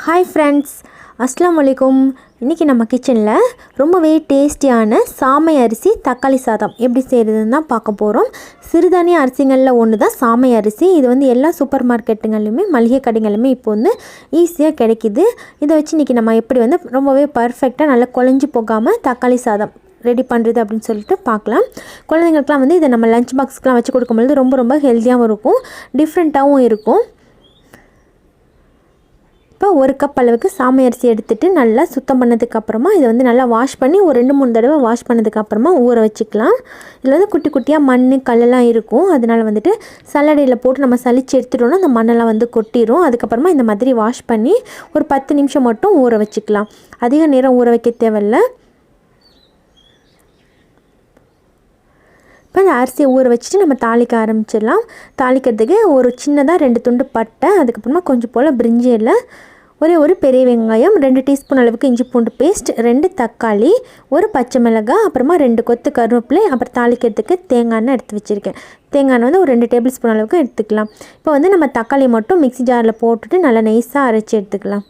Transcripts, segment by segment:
Hi friends அஸ்லாம் வலைக்கும் இன்றைக்கி நம்ம கிச்சனில் ரொம்பவே டேஸ்டியான சாமை அரிசி தக்காளி சாதம் எப்படி செய்கிறதுன்னு தான் பார்க்க போகிறோம் சிறுதானிய அரிசிகளில் ஒன்று தான் சாமை அரிசி. இது வந்து எல்லா சூப்பர் மார்க்கெட்டுங்கள்லையுமே மளிகை கடைகளுமே இப்போ வந்து ஈஸியாக கிடைக்கிது. இதை வச்சு இன்றைக்கி நம்ம எப்படி வந்து ரொம்பவே பர்ஃபெக்டாக நல்லா குழஞ்சி போகாமல் தக்காளி சாதம் ரெடி பண்ணுறது அப்படின்னு சொல்லிட்டு பார்க்கலாம். குழந்தைங்களுக்குலாம் வந்து இதை நம்ம லஞ்ச் பாக்ஸ்க்கெலாம் வச்சு கொடுக்கும்பொழுது ரொம்ப ரொம்ப ஹெல்த்தியாகவும் இருக்கும். டிஃப்ரெண்ட்டாகவும் இருக்கும். இப்போ ஒரு கப் அளவுக்கு சாமை அரிசி எடுத்துகிட்டு நல்லா சுத்தம் பண்ணதுக்கப்புறமா இதை வந்து நல்லா வாஷ் பண்ணி ஒரு ரெண்டு மூணு தடவை வாஷ் பண்ணதுக்கப்புறமா ஊற வச்சுக்கலாம். இதில் வந்து குட்டி குட்டியாக மண் கல்லெல்லாம் இருக்கும். அதனால் வந்துட்டு சல்லடையில் போட்டு நம்ம சளிச்சு எடுத்துட்டோம்னா அந்த மண்ணெல்லாம் வந்து கொட்டிடும் அதுக்கப்புறமா இந்த மாதிரி வாஷ் பண்ணி ஒரு பத்து நிமிஷம் மட்டும் ஊற வச்சுக்கலாம். அதிக நேரம் ஊற வைக்க தேவையில்ல. இப்போ அந்த அரிசியை ஊற வச்சுட்டு நம்ம தாளிக்க ஆரம்பிச்சிடலாம். தாளிக்கிறதுக்கு ஒரு சின்னதாக ரெண்டு துண்டு பட்டை அதுக்கப்புறமா கொஞ்சம் போல் பிரிஞ்சி இல்லை ஒரே ஒரு பெரிய வெங்காயம் ரெண்டு டீஸ்பூன் அளவுக்கு இஞ்சி பூண்டு பேஸ்ட் ரெண்டு தக்காளி ஒரு பச்சை மிளகாய் அப்புறமா ரெண்டு கொத்து கருவேப்பிலை அப்புறம் தாளிக்கிறதுக்கு தேங்காய் எண்ணெய் எடுத்து வச்சுருக்கேன். தேங்காய் எண்ணெய் வந்து ஒரு ரெண்டு டேபிள் ஸ்பூன் அளவுக்கு எடுத்துக்கலாம். இப்போ வந்து நம்ம தக்காளி மட்டும் மிக்ஸி ஜாரில் போட்டுட்டு நல்லா நைஸாக அரைச்சி எடுத்துக்கலாம்.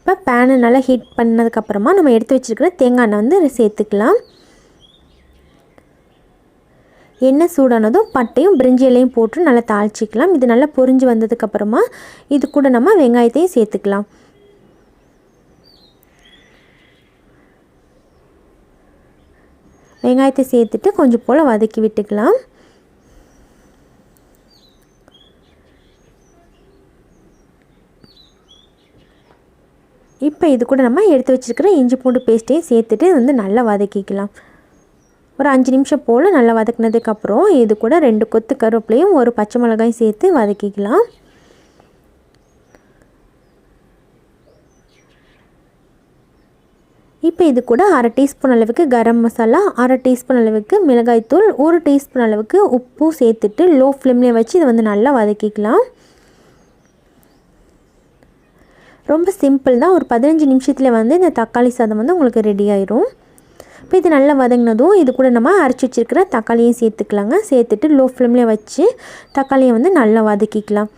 இப்போ பேனை நல்லா ஹீட் பண்ணதுக்கப்புறமா நம்ம எடுத்து வச்சுருக்கிற தேங்காய் எண்ணெய் வந்து சேர்த்துக்கலாம். எண்ணெய் சூடானதும் பட்டையும் பிரிஞ்சி இலையும் போட்டு நல்லா தாளிச்சிக்கலாம். இது நல்லா பொரிஞ்சு வந்ததுக்கப்புறமா இது கூட நம்ம வெங்காயத்தையும் சேர்த்துக்கலாம். வெங்காயத்தை சேர்த்துட்டு கொஞ்சம் போல் வதக்கி விட்டுக்கலாம். இப்போ இது கூட நம்ம எடுத்து வச்சுருக்கிற இஞ்சி பூண்டு பேஸ்ட்டையும் சேர்த்துட்டு வந்து நல்லா வதக்கிக்கலாம். ஒரு அஞ்சு நிமிஷம் போல் நல்லா வதக்கினதுக்கப்புறம் இது கூட ரெண்டு கொத்து கருவேப்பிலையும் ஒரு பச்சை மிளகாயும் சேர்த்து வதக்கிக்கலாம். இப்போ இது கூட அரை டீஸ்பூன் அளவுக்கு கரம் மசாலா அரை டீஸ்பூன் அளவுக்கு மிளகாய்த்தூள் ஒரு டீஸ்பூன் அளவுக்கு உப்பும் சேர்த்துட்டு லோ ஃப்ளேம்லேயே வச்சு இதை வந்து நல்லா வதக்கிக்கலாம். ரொம்ப சிம்பிள் தான். ஒரு பதினஞ்சு நிமிஷத்தில் வந்து இந்த தக்காளி சாதம் வந்து உங்களுக்கு ரெடி ஆயிரும். இப்போ இது நல்லா வதங்கினதும் இது கூட நம்ம அரைச்சி வச்சுருக்கிற தக்காளியும் சேர்த்துக்கலாங்க. சேர்த்துட்டு லோ ஃப்ளேம்லேயே வச்சு தக்காளியை வந்து நல்லா வதக்கிக்கலாம்.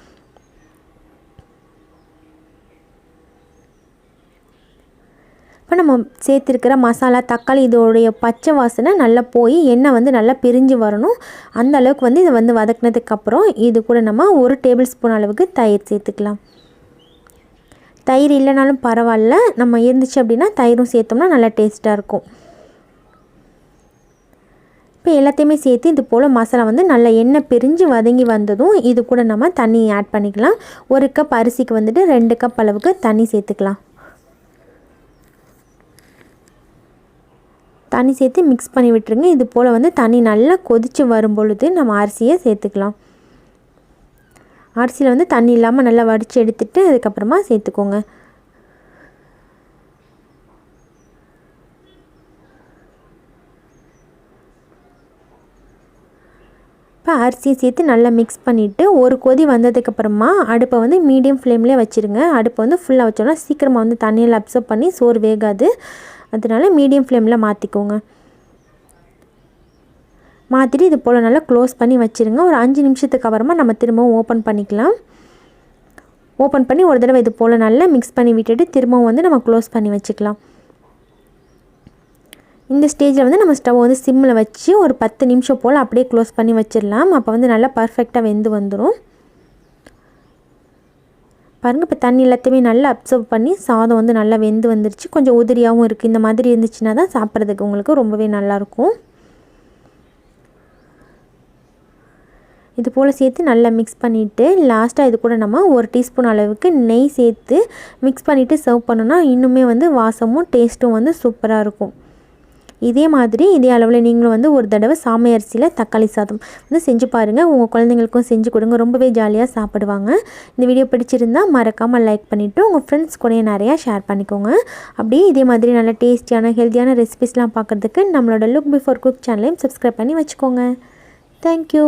இப்போ நம்ம சேர்த்துருக்கிற மசாலா தக்காளி இதோடைய பச்சை வாசனை நல்லா போய் எண்ணெய் வந்து நல்லா பிரிஞ்சு வரணும். அந்த அளவுக்கு வந்து இதை வந்து வதக்கினதுக்கப்புறம் இது கூட நம்ம ஒரு டேபிள் ஸ்பூன் அளவுக்கு தயிர் சேர்த்துக்கலாம். தயிர் இல்லைனாலும் பரவாயில்ல. நம்ம இருந்துச்சு அப்படின்னா தயிரும் சேர்த்தோம்னா நல்லா டேஸ்ட்டாக இருக்கும். இப்போ எல்லாத்தையுமே சேர்த்து இது போல் மசாலா வந்து நல்லா எண்ணெய் பிரிஞ்சு வதங்கி வந்ததும் இது கூட நம்ம தண்ணி ஆட் பண்ணிக்கலாம். ஒரு கப் அரிசிக்கு வந்துட்டு ரெண்டு கப் அளவுக்கு தண்ணி சேர்த்துக்கலாம். தண்ணி சேர்த்து மிக்ஸ் பண்ணி விட்டுருங்க. இது போல் வந்து தண்ணி நல்லா கொதித்து வரும் பொழுது நம்ம அரிசியை சேர்த்துக்கலாம். அரிசியில் வந்து தண்ணி இல்லாமல் நல்லா வடித்து எடுத்துகிட்டு அதுக்கப்புறமா சேர்த்துக்கோங்க. இப்போ அரிசியை சேர்த்து நல்லா மிக்ஸ் பண்ணிவிட்டு ஒரு கொதி வந்ததுக்கப்புறமா அடுப்பை வந்து மீடியம் ஃப்ளேம்லேயே வச்சுருங்க. அடுப்பை வந்து ஃபுல்லாக வச்சோன்னா சீக்கிரமாக வந்து தண்ணியில் அப்சர்வ் பண்ணி சோறு வேகாது. அதனால மீடியம் ஃப்ளேமில் மாற்றிக்கோங்க மாற்றிட்டு இது போல் நல்லா க்ளோஸ் பண்ணி வச்சுருங்க. ஒரு அஞ்சு நிமிஷத்துக்கு அப்புறமா நம்ம திரும்பவும் ஓப்பன் பண்ணிக்கலாம். ஓப்பன் பண்ணி ஒரு தடவை இது போல் நல்லா மிக்ஸ் பண்ணி விட்டுட்டு திரும்பவும் வந்து நம்ம க்ளோஸ் பண்ணி வச்சுக்கலாம். இந்த ஸ்டேஜில் வந்து நம்ம ஸ்டவ் வந்து சிம்மில் வச்சு ஒரு பத்து நிமிஷம் போல் அப்படியே க்ளோஸ் பண்ணி வச்சிடலாம். அப்போ வந்து நல்லா பர்ஃபெக்டாக வெந்து வந்துடும் பாருங்கள் இப்போ தண்ணி எல்லாத்தையுமே நல்லா அப்சர்வ் பண்ணி சாதம் வந்து நல்லா வெந்து வந்துருச்சு. கொஞ்சம் உதிரியாகவும் இருக்குது இந்த மாதிரி இருந்துச்சுன்னா தான் சாப்பிட்றதுக்கு உங்களுக்கு ரொம்பவே நல்லாயிருக்கும் இது போல் சேர்த்து நல்லா மிக்ஸ் பண்ணிவிட்டு லாஸ்ட்டாக இது கூட நம்ம ஒரு டீஸ்பூன் அளவுக்கு நெய் சேர்த்து மிக்ஸ் பண்ணிவிட்டு சர்வ் பண்ணோன்னா இன்னுமே வந்து வாசமும் டேஸ்ட்டும் வந்து சூப்பராக இருக்கும். இதே மாதிரி இதே அளவில் நீங்களும் வந்து ஒரு தடவை சாமை அரிசியில் தக்காளி சாதம் வந்து செஞ்சு பாருங்கள் உங்கள் குழந்தைங்களுக்கும் செஞ்சு கொடுங்க. ரொம்பவே ஜாலியாக சாப்பிடுவாங்க. இந்த வீடியோ பிடிச்சிருந்தா மறக்காமல் லைக் பண்ணிவிட்டு உங்கள் ஃப்ரெண்ட்ஸ் கூட நிறையா ஷேர் பண்ணிக்கோங்க. அப்படியே இதே மாதிரி நல்ல டேஸ்டியான ஹெல்த்தியான ரெசிபிஸ்லாம் பார்க்குறதுக்கு நம்மளோட லுக் பிஃபோர் குக் சேனலையும் சப்ஸ்கிரைப் பண்ணி வச்சுக்கோங்க. Thank you